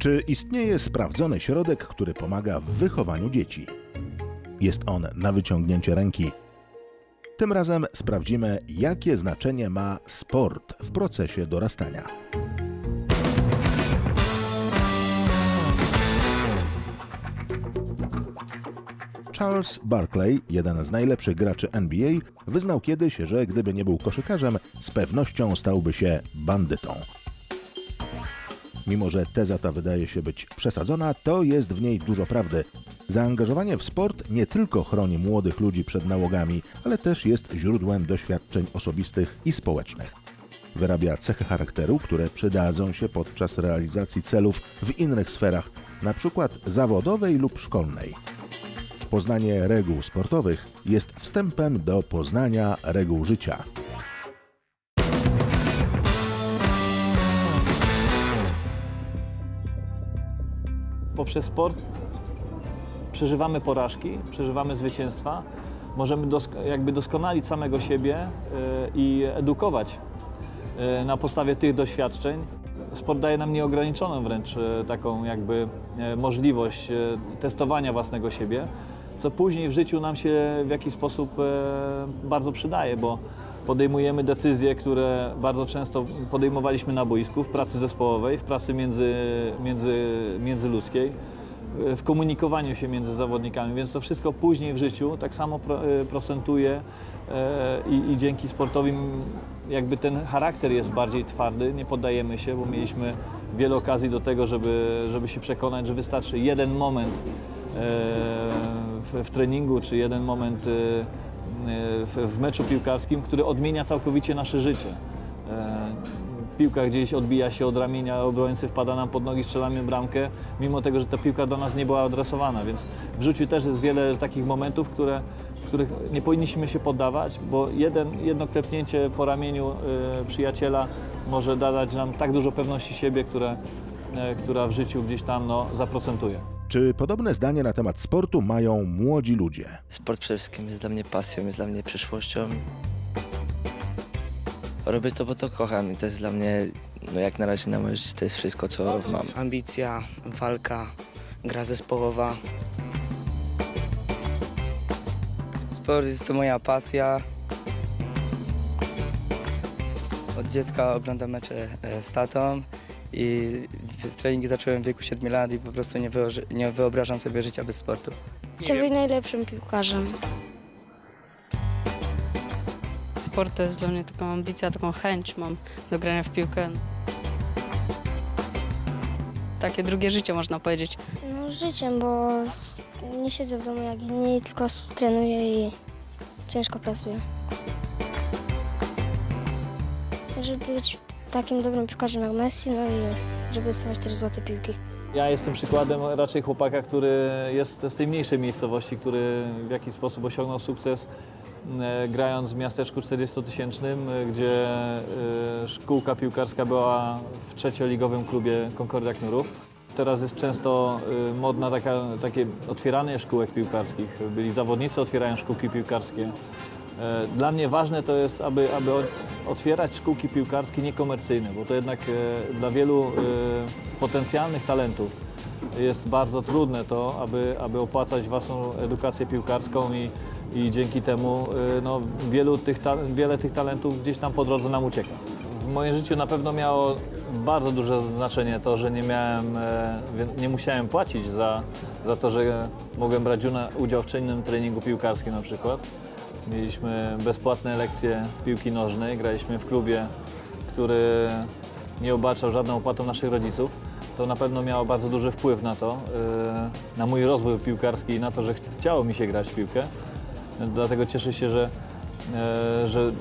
Czy istnieje sprawdzony środek, który pomaga w wychowaniu dzieci? Jest on na wyciągnięcie ręki. Tym razem sprawdzimy, jakie znaczenie ma sport w procesie dorastania. Charles Barkley, jeden z najlepszych graczy NBA, wyznał kiedyś, że gdyby nie był koszykarzem, z pewnością stałby się bandytą. Mimo, że teza ta wydaje się być przesadzona, to jest w niej dużo prawdy. Zaangażowanie w sport nie tylko chroni młodych ludzi przed nałogami, ale też jest źródłem doświadczeń osobistych i społecznych. Wyrabia cechy charakteru, które przydadzą się podczas realizacji celów w innych sferach, np. zawodowej lub szkolnej. Poznanie reguł sportowych jest wstępem do poznania reguł życia. Poprzez sport przeżywamy porażki, przeżywamy zwycięstwa, możemy jakby doskonalić samego siebie y, i edukować y, na podstawie tych doświadczeń. Sport daje nam nieograniczoną wręcz y, taką jakby możliwość testowania własnego siebie, co później w życiu nam się w jakiś sposób bardzo przydaje, bo podejmujemy decyzje, które bardzo często podejmowaliśmy na boisku, w pracy zespołowej, w pracy między, między, międzyludzkiej, w komunikowaniu się między zawodnikami, więc to wszystko później w życiu tak samo e, procentuje e, i, i dzięki sportowi jakby ten charakter jest bardziej twardy, nie poddajemy się, bo mieliśmy wiele okazji do tego, żeby, żeby się przekonać, że wystarczy jeden moment e, w, w treningu, czy jeden moment w, meczu piłkarskim, który odmienia całkowicie nasze życie. E, Piłka gdzieś odbija się od ramienia obrońcy, wpada nam pod nogi, strzelamy bramkę, mimo tego, że ta piłka do nas nie była adresowana. Więc w życiu też jest wiele takich momentów, które, których nie powinniśmy się poddawać, bo jeden, jedno klepnięcie po ramieniu e, przyjaciela może dać nam tak dużo pewności siebie, które, e, która w życiu gdzieś tam no, zaprocentuje. Czy podobne zdanie na temat sportu mają młodzi ludzie? Sport przede wszystkim jest dla mnie pasją, jest dla mnie przyszłością. Robię to, bo to kocham i to jest dla mnie, no jak na razie na moje życie, to jest wszystko, co mam. ambicja, walka, gra zespołowa. Sport jest to moja pasja. Od dziecka oglądam mecze e, z tatą i treningi zacząłem w wieku 7 lat i po prostu nie, nie wyobrażam sobie życia bez sportu. Chcę być najlepszym piłkarzem. Sport to jest dla mnie taką ambicją, taką chęć mam do grania w piłkę. Takie drugie życie można powiedzieć. No życiem, bo nie siedzę w domu jak inni, tylko trenuję i ciężko pracuję. Żeby być takim dobrym piłkarzem jak Messi, no i żeby dostawać też złote piłki. Ja jestem przykładem raczej chłopaka, który jest z tej mniejszej miejscowości, który w jakiś sposób osiągnął sukces e, grając w miasteczku 40-tysięcznym, e, gdzie e, szkółka piłkarska była w trzecioligowym klubie Concordia Knurów. Teraz jest często modna taka, takie otwieranie szkółek piłkarskich. Byli zawodnicy, otwierają szkółki piłkarskie. E, Dla mnie ważne to jest, aby, aby otwierać szkółki piłkarskie niekomercyjne, bo to jednak e, dla wielu e, potencjalnych talentów jest bardzo trudne to, aby, aby opłacać własną edukację piłkarską i, i dzięki temu no, wielu tych, wiele tych talentów gdzieś tam po drodze nam ucieka. W moim życiu na pewno miało bardzo duże znaczenie to, że nie miałem, nie musiałem płacić za, za to, że mogłem brać udział w czynnym treningu piłkarskim na przykład. Mieliśmy bezpłatne lekcje piłki nożnej, graliśmy w klubie, który nie obarczał żadną opłatą naszych rodziców. To na pewno miało bardzo duży wpływ na to, yy, na mój rozwój piłkarski i na to, że chciało mi się grać w piłkę. Dlatego cieszę się, że, yy, że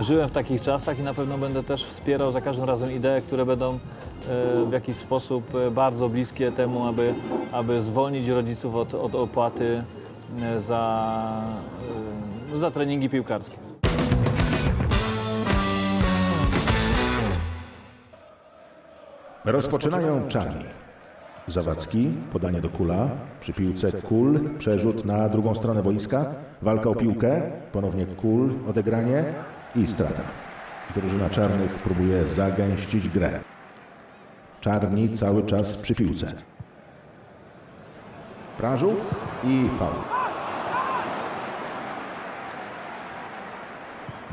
żyłem w takich czasach i na pewno będę też wspierał za każdym razem idee, które będą yy, w jakiś sposób bardzo bliskie temu, aby, aby zwolnić rodziców od, od opłaty za, za treningi piłkarskie. Rozpoczynają czani. Zawadzki, podanie do kula, przy piłce kul, przerzut na drugą stronę boiska, walka o piłkę, ponownie kul, odegranie i strata. Drużyna czarnych próbuje zagęścić grę. Czarni cały czas przy piłce. Prażuk i faul.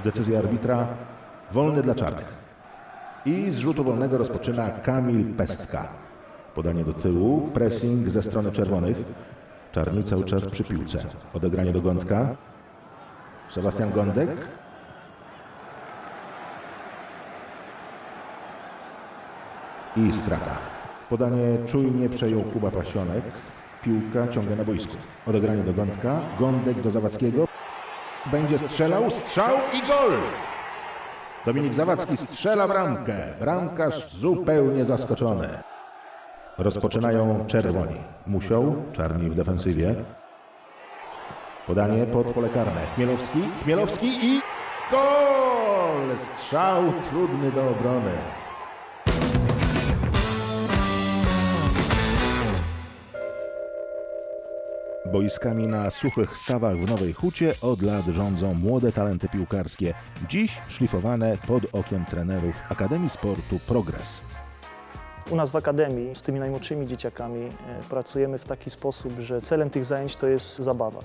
Decyzja arbitra wolny dla czarnych. I z rzutu wolnego rozpoczyna Kamil Pestka. Podanie do tyłu, pressing ze strony czerwonych. Czarni cały czas przy piłce. Odegranie do Gądka. Sebastian Gądek. I strata. Podanie czujnie przejął Kuba Pasionek. Piłka ciągle na boisku. Odegranie do Gądka. Gądek do Zawadzkiego. Będzie strzelał. Strzał i gol! Dominik Zawadzki strzela bramkę. Bramkarz zupełnie zaskoczony. Rozpoczynają czerwoni. Musiał, czarni w defensywie. Podanie pod pole karne. Chmielowski, Chmielowski i gol! Strzał trudny do obrony. Boiskami na suchych stawach w Nowej Hucie od lat rządzą młode talenty piłkarskie, dziś szlifowane pod okiem trenerów Akademii Sportu Progres. U nas w Akademii z tymi najmłodszymi dzieciakami e, pracujemy w taki sposób, że celem tych zajęć to jest zabawa.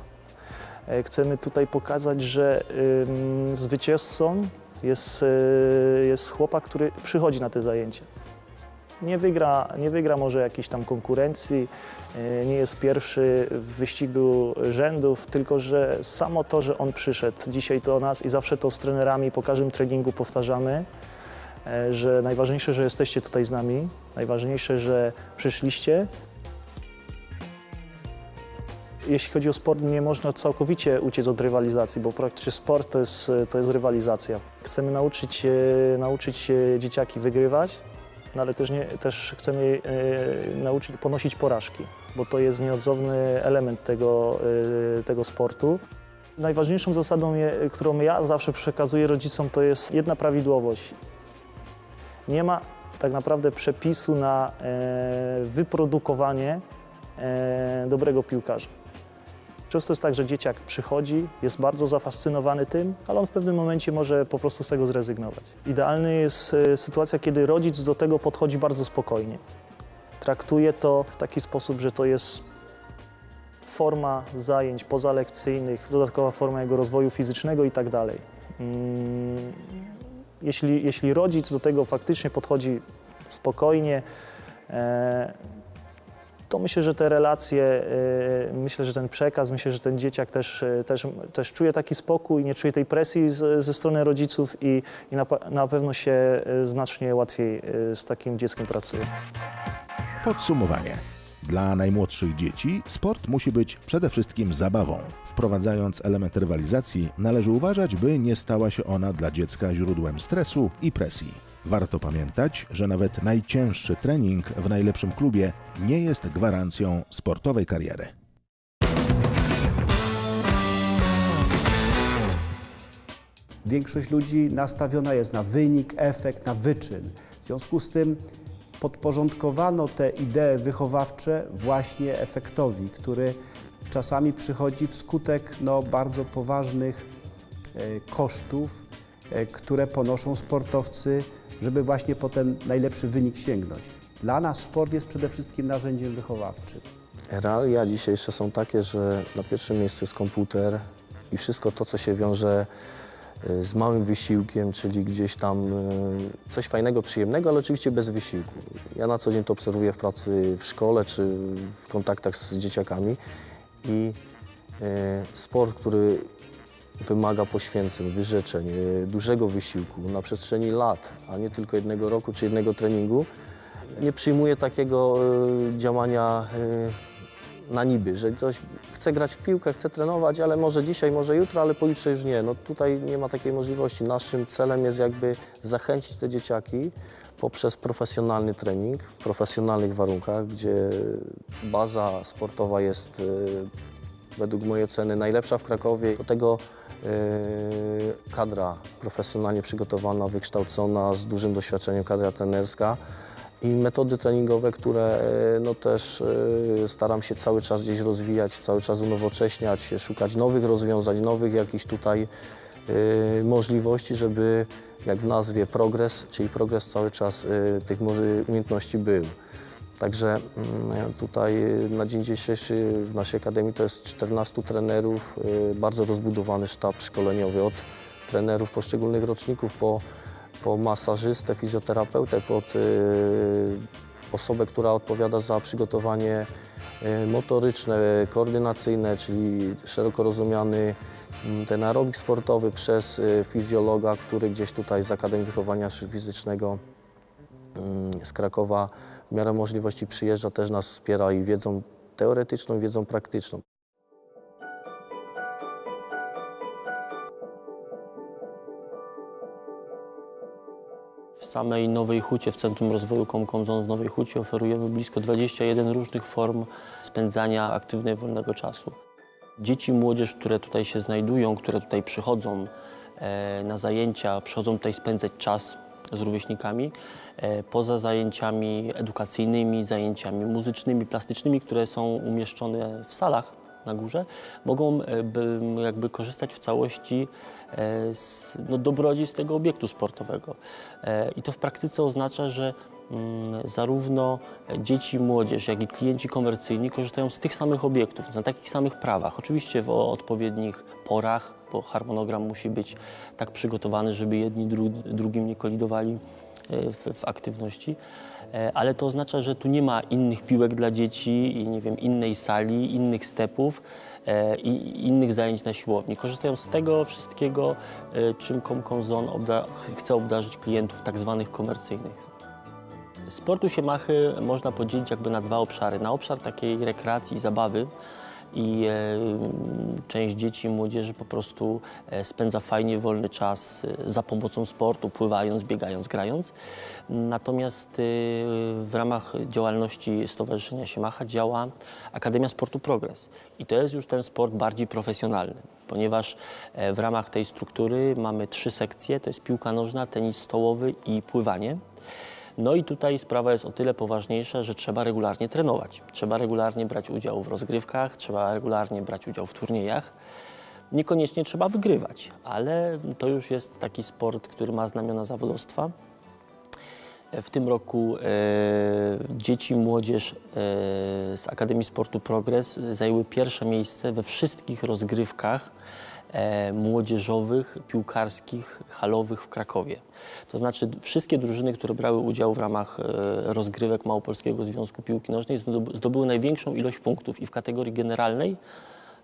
E, Chcemy tutaj pokazać, że zwycięzcą jest, e, jest chłopak, który przychodzi na te zajęcia. Nie wygra, nie wygra może jakiejś tam konkurencji, e, nie jest pierwszy w wyścigu rzędów, tylko że samo to, że on przyszedł dzisiaj do nas i zawsze to z trenerami po każdym treningu powtarzamy, e, że najważniejsze, że jesteście tutaj z nami, najważniejsze, że przyszliście. Jeśli chodzi o sport, nie można całkowicie uciec od rywalizacji, bo praktycznie sport to jest, to jest rywalizacja. Chcemy nauczyć, nauczyć dzieciaki wygrywać, no ale też, nie, też chcemy e, nauczyć ponosić porażki, bo to jest nieodzowny element tego, e, tego sportu. Najważniejszą zasadą, je, którą ja zawsze przekazuję rodzicom, to jest jedna prawidłowość. Nie ma tak naprawdę przepisu na e, wyprodukowanie e, dobrego piłkarza. Często jest tak, że dzieciak przychodzi, jest bardzo zafascynowany tym, ale on w pewnym momencie może po prostu z tego zrezygnować. Idealny jest e, sytuacja, kiedy rodzic do tego podchodzi bardzo spokojnie. Traktuje to w taki sposób, że to jest forma zajęć pozalekcyjnych, dodatkowa forma jego rozwoju fizycznego i tak dalej. Mm, Jeśli, jeśli rodzic do tego faktycznie podchodzi spokojnie, e, to myślę, że te relacje, e, myślę, że ten przekaz, myślę, że ten dzieciak też, e, też, też czuje taki spokój, nie czuje tej presji z, ze strony rodziców i, i na, na pewno się e, znacznie łatwiej z takim dzieckiem pracuje. Podsumowanie. Dla najmłodszych dzieci sport musi być przede wszystkim zabawą. Wprowadzając element rywalizacji, należy uważać, by nie stała się ona dla dziecka źródłem stresu i presji. Warto pamiętać, że nawet najcięższy trening w najlepszym klubie nie jest gwarancją sportowej kariery. Większość ludzi nastawiona jest na wynik, efekt, na wyczyn. W związku z tym podporządkowano te idee wychowawcze właśnie efektowi, który czasami przychodzi wskutek no, bardzo poważnych e, kosztów, e, które ponoszą sportowcy, żeby właśnie po ten najlepszy wynik sięgnąć. Dla nas sport jest przede wszystkim narzędziem wychowawczym. Realia dzisiejsze są takie, że na pierwszym miejscu jest komputer i wszystko to, co się wiąże z małym wysiłkiem, czyli gdzieś tam y, coś fajnego, przyjemnego, ale oczywiście bez wysiłku. Ja na co dzień to obserwuję w pracy w szkole czy w kontaktach z dzieciakami i y, sport, który wymaga poświęceń, wyrzeczeń, y, dużego wysiłku na przestrzeni lat, a nie tylko jednego roku czy jednego treningu, nie przyjmuje takiego działania na niby, że coś chce grać w piłkę, chce trenować, ale może dzisiaj, może jutro, ale pojutrze już nie. No tutaj nie ma takiej możliwości. Naszym celem jest jakby zachęcić te dzieciaki poprzez profesjonalny trening w profesjonalnych warunkach, gdzie baza sportowa jest y, według mojej oceny najlepsza w Krakowie. Do tego y, kadra profesjonalnie przygotowana, wykształcona, z dużym doświadczeniem, kadra trenerska i metody treningowe, które e, no też e, staram się cały czas gdzieś rozwijać, cały czas unowocześniać, szukać nowych rozwiązań, nowych jakichś tutaj y, możliwości, żeby jak w nazwie progres, czyli progres cały czas tych umiejętności był. Także mm, tutaj na dzień dzisiejszy w naszej akademii to jest 14 trenerów, bardzo rozbudowany sztab szkoleniowy od trenerów poszczególnych roczników po, po masażystę, fizjoterapeutę, pod y, osobę, która odpowiada za przygotowanie y, motoryczne, koordynacyjne, czyli szeroko rozumiany mm, ten aerobik sportowy przez y, fizjologa, który gdzieś tutaj z Akademii Wychowania Fizycznego mm, z Krakowa w miarę możliwości przyjeżdża, też nas wspiera i wiedzą teoretyczną, i wiedzą praktyczną. Samej Nowej Hucie, w Centrum Rozwoju Komkomzon w Nowej Hucie oferujemy blisko 21 różnych form spędzania aktywnej wolnego czasu. Dzieci młodzież, które tutaj się znajdują, które tutaj przychodzą e, na zajęcia, przychodzą tutaj spędzać czas z rówieśnikami, e, poza zajęciami edukacyjnymi, zajęciami muzycznymi, plastycznymi, które są umieszczone w salach na górze, mogą e, by, jakby korzystać w całości e, z no, dobrodziejstw tego obiektu sportowego. E, I to w praktyce oznacza, że mm, zarówno dzieci młodzież, jak i klienci komercyjni korzystają z tych samych obiektów, na takich samych prawach. Oczywiście w odpowiednich porach, bo harmonogram musi być tak przygotowany, żeby jedni dru, drugim nie kolidowali w, w aktywności. E, Ale to oznacza, że tu nie ma innych piłek dla dzieci i nie wiem, innej sali, innych stepów e, i innych zajęć na siłowni. Korzystają z tego wszystkiego, e, czym Comcom obda chce obdarzyć klientów tak zwanych komercyjnych. Sportu Siemachy można podzielić jakby na dwa obszary. Na obszar takiej rekreacji i zabawy i część dzieci i młodzieży po prostu e, spędza fajnie wolny czas e, za pomocą sportu, pływając, biegając, grając. Natomiast e, w ramach działalności Stowarzyszenia Siemacha działa Akademia Sportu Progres i to jest już ten sport bardziej profesjonalny, ponieważ w ramach tej struktury mamy trzy sekcje, to jest piłka nożna, tenis stołowy i pływanie. No i tutaj sprawa jest o tyle poważniejsza, że trzeba regularnie trenować. Trzeba regularnie brać udział w rozgrywkach, trzeba regularnie brać udział w turniejach. Niekoniecznie trzeba wygrywać, ale to już jest taki sport, który ma znamiona zawodowstwa. W tym roku e, dzieci i młodzież e, z Akademii Sportu Progres zajęły pierwsze miejsce we wszystkich rozgrywkach młodzieżowych, piłkarskich, halowych w Krakowie. To znaczy wszystkie drużyny, które brały udział w ramach e, rozgrywek Małopolskiego Związku Piłki Nożnej zdob- zdobyły największą ilość punktów i w kategorii generalnej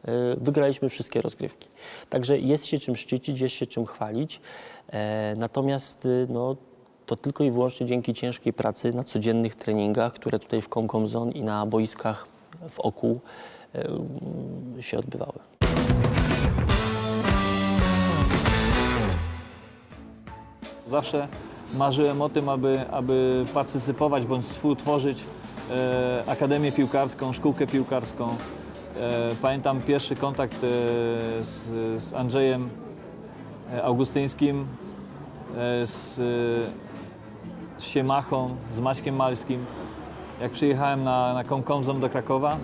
e, wygraliśmy wszystkie rozgrywki. Także jest się czym szczycić, jest się czym chwalić. E, Natomiast e, no, to tylko i wyłącznie dzięki ciężkiej pracy na codziennych treningach, które tutaj w Comcom Zone i na boiskach w oku e, się odbywały. Zawsze marzyłem o tym, aby, aby partycypować bądź współtworzyć e, akademię piłkarską, szkółkę piłkarską. E, pamiętam pierwszy kontakt e, z, z Andrzejem e, Augustyńskim, e, z, e, z Siemachą, z Maćkiem Malskim. Jak przyjechałem na, na do Krakowa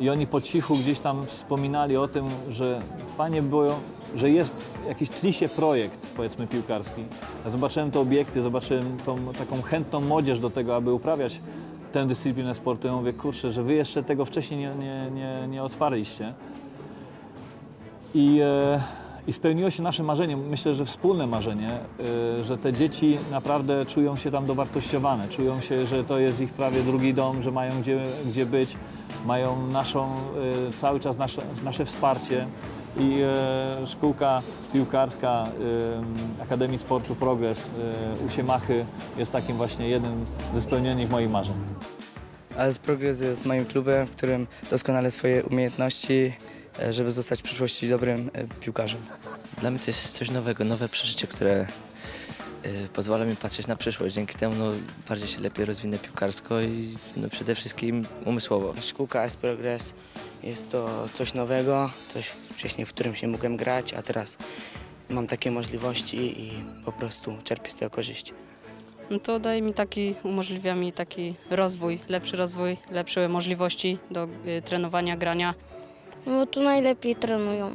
i oni po cichu gdzieś tam wspominali o tym, że fajnie było, że jest jakiś tlisie projekt, powiedzmy, piłkarski. Ja zobaczyłem te obiekty, zobaczyłem tą taką chętną młodzież do tego, aby uprawiać tę dyscyplinę sportu. Ja mówię, kurczę, że wy jeszcze tego wcześniej nie, nie, nie, nie otwarliście. I, e, I spełniło się nasze marzenie, myślę, że wspólne marzenie, e, że te dzieci naprawdę czują się tam dowartościowane, czują się, że to jest ich prawie drugi dom, że mają gdzie, gdzie być, mają naszą, e, cały czas nasze, nasze wsparcie. I e, szkółka piłkarska e, Akademii Sportu Progres e, u Siemachy jest takim właśnie jednym ze spełnionych moich marzeń. AS Progress jest moim klubem, w którym doskonale swoje umiejętności, e, żeby zostać w przyszłości dobrym e, piłkarzem. Dla mnie to jest coś nowego, nowe przeżycie, które pozwala mi patrzeć na przyszłość. Dzięki temu no, bardziej się lepiej rozwinę piłkarsko i no, przede wszystkim umysłowo. Szkółka S-Progress jest to coś nowego, coś wcześniej, w którym się mogłem grać, a teraz mam takie możliwości i po prostu czerpię z tego korzyść. No to daje mi taki, umożliwia mi taki rozwój, lepszy rozwój, lepsze możliwości do y, trenowania, grania. Bo tu najlepiej trenują.